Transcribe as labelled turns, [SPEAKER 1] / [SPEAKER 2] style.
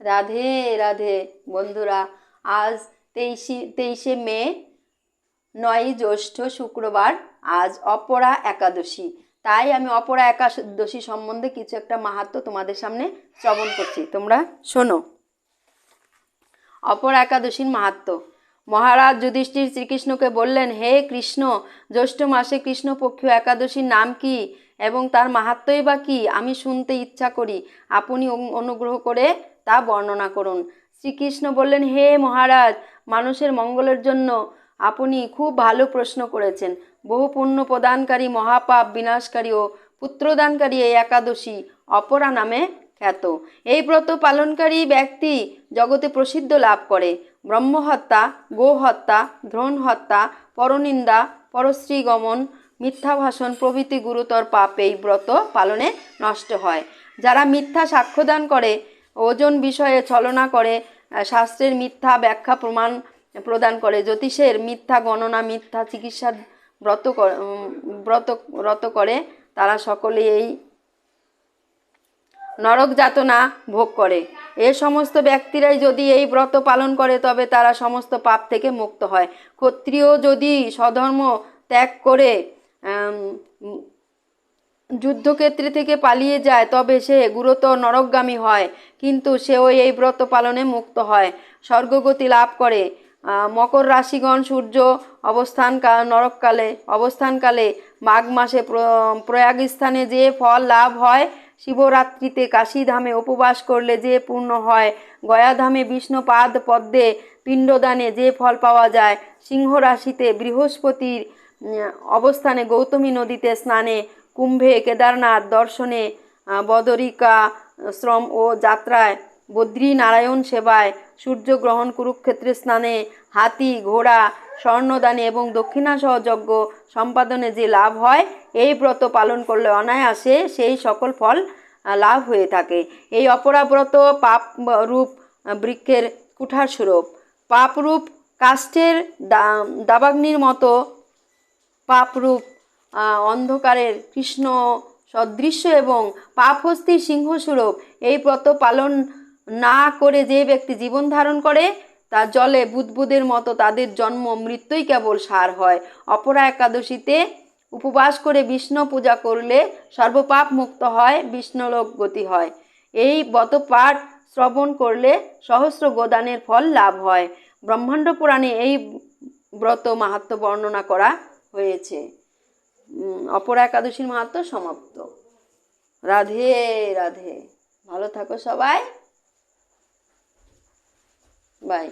[SPEAKER 1] রাধে রাধে। বন্ধুরা, আজ তেইশে তেইশে মে, নয়ই জ্যৈষ্ঠ শুক্রবার, আজ অপরা একাদশী। তাই আমি অপরা একাদশী সম্বন্ধে কিছু একটা মাহাত্ম তোমাদের সামনে শ্রবণ করছি। তোমরা শোনো। অপর একাদশীর মাহাত্ম। মহারাজ যুধিষ্ঠির শ্রীকৃষ্ণকে বললেন, হে কৃষ্ণ, জ্যৈষ্ঠ মাসে কৃষ্ণপক্ষীয় একাদশীর নাম কি? এবং তার মাহাত্মই বা কি? আমি শুনতে ইচ্ছা করি। আপনি অনুগ্রহ করে তা বর্ণনা করুন। শ্রীকৃষ্ণ বললেন, হে মহারাজ, মানুষের মঙ্গলের জন্য আপনি খুব ভালো প্রশ্ন করেছেন। বহু পুণ্য প্রদানকারী মহাপাপ বিনাশকারী ও পুত্রদানকারী এই একাদশী অপরা নামে খ্যাত। এই ব্রত পালনকারী ব্যক্তি জগতে প্রসিদ্ধ লাভ করে। ব্রহ্মহত্যা, গোহত্যা দ্রোণ হত্যা পরনিন্দা পরশ্রী গমন মিথ্যা ভাষণ প্রভৃতি গুরুতর পাপ এই ব্রত পালনে নষ্ট হয়। যারা মিথ্যা সাক্ষ্যদান করে ওজন বিষয়ে ছলনা করে শাস্ত্রের মিথ্যা ব্যাখ্যা প্রমাণ প্রদান করে। জ্যোতিষের মিথ্যা গণনা, মিথ্যা চিকিৎসার ব্রত ব্রত ব্রত করে। তারা সকলে এই নরক যাতনা ভোগ করে। এ সমস্ত ব্যক্তিরাই যদি এই ব্রত পালন করে, তবে তারা সমস্ত পাপ থেকে মুক্ত হয়। ক্ষত্রিয় যদি স্বধর্ম ত্যাগ করে যুদ্ধক্ষেত্রে থেকে পালিয়ে যায়, তবে সে গুরুতর নরকগামী হয়, কিন্তু সেও এই ব্রত পালনে মুক্ত হয়, স্বর্গগতি লাভ করে। মকর রাশিগণ সূর্য অবস্থান নরককালে অবস্থানকালে মাঘ মাসে প্র- প্রয়াগস্থানে যে ফল লাভ হয়, শিবরাত্রিতে কাশীধামে উপবাস করলে যে পূর্ণ হয়, গয়াধামে বিষ্ণুপাদ পদ্মে পিণ্ডদানে যে ফল পাওয়া যায় সিংহ রাশিতে বৃহস্পতির অবস্থানে গৌতমী নদীতে স্নানে কুম্ভে কেদারনাথ দর্শনে বদরিকা শ্রম ও যাত্রায় বদ্রী নারায়ণ সেবায় সূর্যগ্রহণ কুরুক্ষেত্রে স্নানে, হাতি, ঘোড়া, স্বর্ণদানে এবং দক্ষিণাসহ যজ্ঞ সম্পাদনে যে লাভ হয়, এই ব্রত পালন করলে অনায়াসে সেই সকল ফল লাভ হয়ে থাকে। এই অপরাব্রত পাপ রূপ বৃক্ষের কুঠার স্বরূপ পাপরূপ কাষ্ঠের দাবাগ্নির মতো পাপরূপ অন্ধকারের কৃষ্ণ সদৃশ্য এবং পাপহস্তি সিংহস্বরূপ এই ব্রত পালন না করে যে ব্যক্তি জীবন ধারণ করে তা জলে বুদবুদের মতো তাদের জন্ম মৃত্যুই কেবল সার হয়। অপরা একাদশীতে উপবাস করে বিষ্ণু পূজা করলে সর্বপাপ মুক্ত হয়, বিষ্ণুলোক গতি হয়। এই ব্রত পাঠ শ্রবণ করলে সহস্র গোদানের ফল লাভ হয়। ব্রহ্মাণ্ড পুরাণে এই ব্রত মাহাত্ম বর্ণনা করা হয়েছে। অপরা একাদশীর মাহাত্ম সমাপ্ত। রাধে রাধে। ভালো থাকো সবাই। বাই